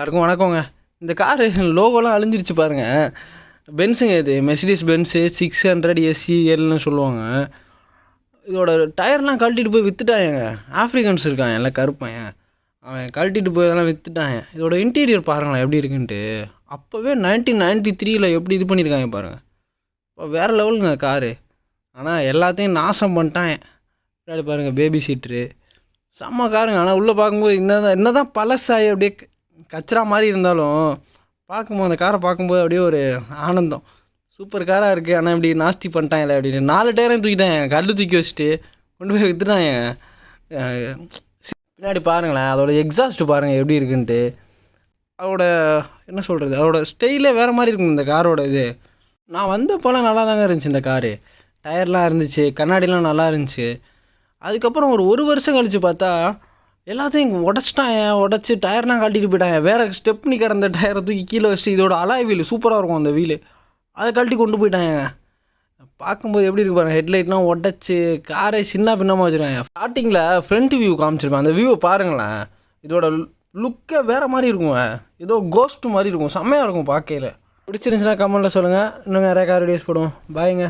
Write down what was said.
எல்லாருக்கும் வணக்கங்க. இந்த காரு லோகோலாம் அழிஞ்சிருச்சு பாருங்க. பென்ஸுங்க இது மெர்சிடிஸ் பென்ஸு சிக்ஸ் ஹண்ட்ரட் எஸ்சிஎல்னு சொல்லுவாங்க. இதோட டயர்லாம் கழட்டிட்டு போய் விற்றுட்டாங்க ஆஃப்ரிக்கன்ஸ் இருக்கான் எல்லாம் கருப்பேன் அவன் கழட்டிட்டு போய் அதெல்லாம் விற்றுட்டாங்க இதோட இன்டீரியர் பாருங்களேன் எப்படி இருக்குன்ட்டு. அப்போவே நைன்டீன் நைன்ட்டி த்ரீயில் எப்படி இது பண்ணியிருக்காங்க பாருங்கள் இப்போ வேறு லெவலுங்க காரு. ஆனால் எல்லாத்தையும் நாசம் பண்ணிட்டான். பின்னாடி பாருங்கள் பேபி சீட்ரு செம்ம காருங்க. ஆனால் உள்ளே பார்க்கும்போது என்னதான் என்ன தான் பழசாயி அப்படியே கச்சரா மாதிரி இருந்தாலும் பார்க்கும்போது அந்த காரை பார்க்கும்போது அப்படியே ஒரு ஆனந்தம். சூப்பர் காராக இருக்குது ஆனால் இப்படி நாஸ்தி பண்ணிட்டாங்களே அப்படின்னு. நாலு டயரையும் தூக்கிட்டேன். கல் தூக்கி வச்சுட்டு கொண்டு போய் விற்றுட்டான் பின்னாடி பாருங்களேன். அதோட எக்ஸாஸ்ட் பாருங்கள் எப்படி இருக்குன்ட்டு. அதோட என்ன சொல்கிறது அதோட ஸ்டைலே வேறு மாதிரி இருக்கும் இந்த காரோட இது. நான் வந்தப்போலாம் நல்லா தாங்க இருந்துச்சு இந்த காரு. டயர்லாம் இருந்துச்சு. கண்ணாடிலாம் நல்லா இருந்துச்சு. அதுக்கப்புறம் ஒரு ஒரு வருஷம் கழித்து பார்த்தா எல்லாத்தையும் உடச்சிட்டாங்க உடச்சி டயர்லாம் கழட்டிட்டு போயிட்டான் வேறு ஸ்டெப்னி கிடந்த டயரை தூக்கி கீழே வச்சுட்டு இதோட அலாய் வீல் சூப்பராக இருக்கும் அந்த வீலு அதை கழட்டி கொண்டு போயிட்டாங்க. பார்க்கும்போது எப்படி இருக்கு பாருங்க ஹெட்லைட்லாம் உடச்சி காரை சின்ன பின்னமாக வச்சுருக்காங்க. ஸ்டார்டிங்கில் ஃப்ரண்ட் வியூ காமிச்சிருப்பேன். அந்த வியூவை பாருங்களேன். இதோட லுக்கே வேறு மாதிரி இருக்குங்க. ஏதோ கோஸ்ட் மாதிரி இருக்கும். செம்மையாக இருக்கும் பார்க்கையில். பிடிச்சிருந்துச்சுன்னா கமெண்ட்டில் சொல்லுங்கள் இன்னும் நிறையா கார் வீடியோஸ் போடுவோம். பாய்ங்க